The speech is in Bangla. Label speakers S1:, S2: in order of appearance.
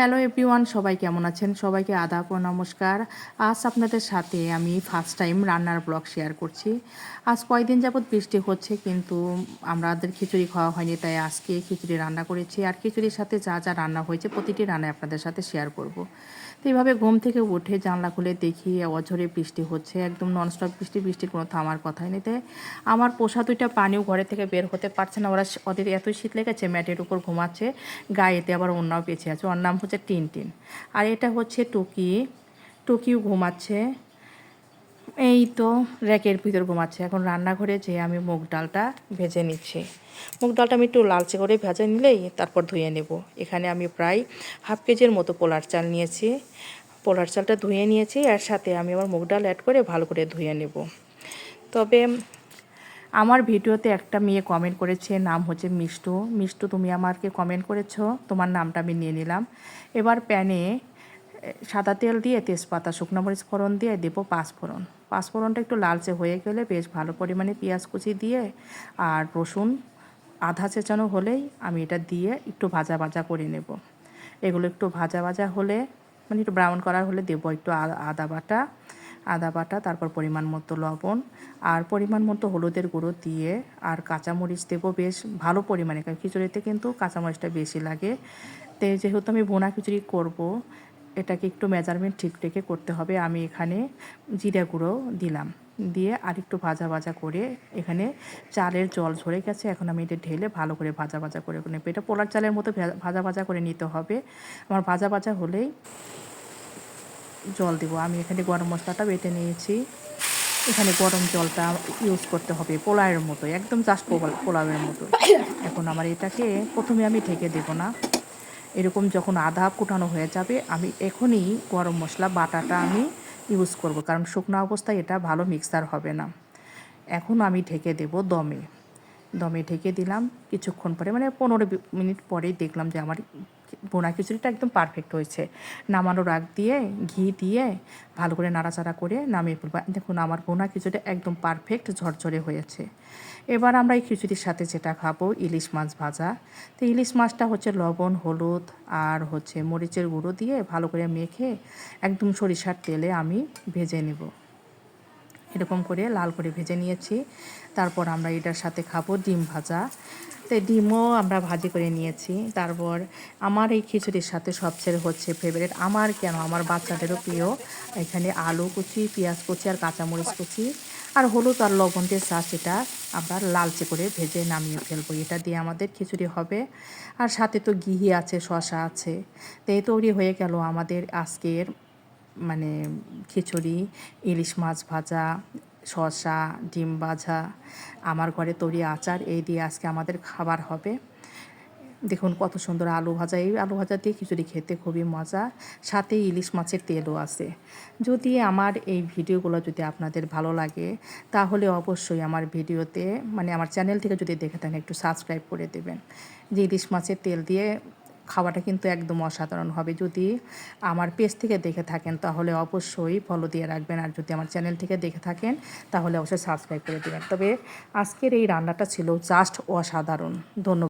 S1: হ্যালো এভরিওয়ান সবাই কেমন আছেন? সবাইকে আদাব ও নমস্কার। আজ আপনাদের সাথে আমি ফার্স্ট টাইম রান্নার ব্লগ শেয়ার করছি। আজ কয়েকদিন যাবৎ বৃষ্টি হচ্ছে, কিন্তু আমাদের খিচুড়ি খাওয়া হয়নি, তাই আজকে খিচুড়ি রান্না করেছি। আর খিচুড়ির সাথে যা যা রান্না হয়েছে, প্রতিটি রান্না আপনাদের সাথে শেয়ার করব। তো এইভাবে ঘুম থেকে উঠে জানলা খুলে দেখি, অঝরে বৃষ্টি হচ্ছে, একদম ননস্টপ বৃষ্টি, বৃষ্টির কোনো থামার কথাই নেই। তাই আমার পোষা দুইটা পানিও ঘরে থেকে বের হতে পারছে না। ওরা ওদের এতই শীত লেগেছে, ম্যাটের উপর ঘুমাচ্ছে, গায়েতে আবার অন্যাও পেছে আছে। নাম হচ্ছে টিন টিন আর এটা হচ্ছে টুকি। টুকিও ঘুমাচ্ছে। এই তো র্যাকের ভিতর ঘুমাচ্ছে। এখন রান্নাঘরে যে আমি মুগ ডালটা ভেজে নিচ্ছি। মুগ ডালটা আমি একটু লালচে করে ভেজে নিলেই তারপর ধুয়ে নেব। এখানে আমি প্রায় হাফ কেজির মতো পোলার চাল নিয়েছি। পোলার চালটা ধুয়ে নিয়েছি। আর সাথে আমি আমার মুগ ডাল অ্যাড করে ভালো করে ধুয়ে নেব। তবে আমার ভিডিওতে একটা মেয়ে কমেন্ট করেছে, নাম হচ্ছে মিষ্টু। মিষ্টু, তুমি আমাকে কমেন্ট করেছ, তোমার নামটা আমি নিয়ে নিলাম। এবার প্যানে সাদা তেল দিয়ে তেজপাতা, শুকনো মরিচ ফোড়ন দিয়ে দেবো পাঁচফোড়ন। পাঁচফোড়নটা একটু লালচে হয়ে গেলে বেশ ভালো পরিমাণে পেঁয়াজ কুচি দিয়ে আর রসুন, আধা চেঁচানো হলেই আমি এটা দিয়ে একটু ভাজা ভাজা করে নেব। এগুলো একটু ভাজা ভাজা হলে মানে একটু ব্রাউন করার হলে দেবো একটু আদা বাটা। আদা বাটা, তারপর পরিমাণ মতো লবণ আর পরিমাণ মতো হলুদের গুঁড়ো দিয়ে আর কাঁচামরিচ দেবো বেশ ভালো পরিমাণে, কারণ খিচুড়িতে কিন্তু কাঁচামরিচটা বেশি লাগে। তো যেহেতু আমি বোনা খিচুড়ি করব, এটাকে একটু মেজারমেন্ট ঠিক রেখে করতে হবে। আমি এখানে জিরা গুঁড়ো দিলাম। দিয়ে আর একটু ভাজা ভাজা করে এখানে চালের জল ঝরে গেছে, এখন আমি এটা ঢেলে ভালো করে ভাজা ভাজা করে নেব। এটা পোলার চালের মতো ভাজা ভাজা করে নিতে হবে। আমার ভাজা ভাজা হলেই জল দেবো। আমি এখানে গরম মশলাটা বেটে নিয়েছি। এখানে গরম জলটা ইউজ করতে হবে পোলাওয়ের মতো একদম জাস্ট পোলাওয়ের মতো। এখন আমার এটাকে প্রথমে আমি ঢেকে দেবো না। এরকম যখন আধা কুটানো হয়ে যাবে, আমি এখনই গরম মশলা বাটাটা আমি ইউজ করব, কারণ শুকনো অবস্থায় এটা ভালো মিক্সার হবে না। এখন আমি ঢেকে দেব দমে। দমে ঢেকে দিলাম, কিছুক্ষণ পরে মানে পনেরো মিনিট পরেই দেখলাম যে আমার বোনা খিচুড়িটা একদম পারফেক্ট হয়েছে। নামানোর আগ দিয়ে, ঘি দিয়ে, ভালো করে নাড়াচাড়া করে নামিয়ে ফেলব। দেখুন, আমার বোনা খিচুড়ি একদম পারফেক্ট ঝরঝরে হয়েছে। এবার আমরা এই খিচুড়ির সাথে যেটা খাব, ইলিশ মাছ ভাজা। তো ইলিশ মাছটা হচ্ছে লবণ, হলুদ আর হচ্ছে মরিচের গুঁড়ো দিয়ে ভালো করে মেখে একদম সরিষার তেলে আমি ভেজে নেব। এরকম করে লাল করে ভেজে নিয়েছি। তারপর আমরা এটার সাথে খাব ডিম ভাজা। তো ডিমও আমরা ভাজি করে নিয়েছি। তারপর আমার এই খিচুড়ির সাথে সবচেয়ে হচ্ছে ফেভারিট আমার কেন? আমার বাচ্চাদেরও প্রিয়। এখানে আলু কুচি, পেঁয়াজ কুচি আর কাঁচামরিচ কুচি। আর হলুদ আর লবণ দিয়ে চা সেটা আমরা লালচে করে ভেজে নামিয়ে ফেলব। এটা দিয়ে আমাদের খিচুড়ি হবে। আর সাথে তো ঘিহি আছে শশা আছে। তো এই তৈরি হয়ে গেল আমাদের আজকের মানে খিচুড়ি, ইলিশ মাছ ভাজা শসা, ডিম ভাজা, আমার ঘরে তৈরি আচার, এই দিয়ে আজকে আমাদের খাবার হবে। দেখুন কত সুন্দর আলু ভাজা। এই আলু ভাজা দিয়ে খিচুড়ি খেতে খুবই মজা। সাথে ইলিশ মাছের তেলও আছে। যদি আমার এই ভিডিওগুলো যদি আপনাদের ভালো লাগে, তাহলে অবশ্যই আমার ভিডিওতে মানে আমার চ্যানেল থেকে যদি দেখে থাকেন, একটু সাবস্ক্রাইব করে দেবেন। যে ইলিশ মাছের তেল দিয়ে খাওয়াটা কিন্তু একদম অসাধারণ হবে। যদি আমার পেজ থেকে দেখে থাকেন, তাহলে অবশ্যই ফলো দিয়ে রাখবেন। আর যদি আমার চ্যানেল থেকে দেখে থাকেন, তাহলে অবশ্যই সাবস্ক্রাইব করে দেবেন। তবে আজকের এই রান্নাটা ছিল জাস্ট অসাধারণ। ধন্যবাদ।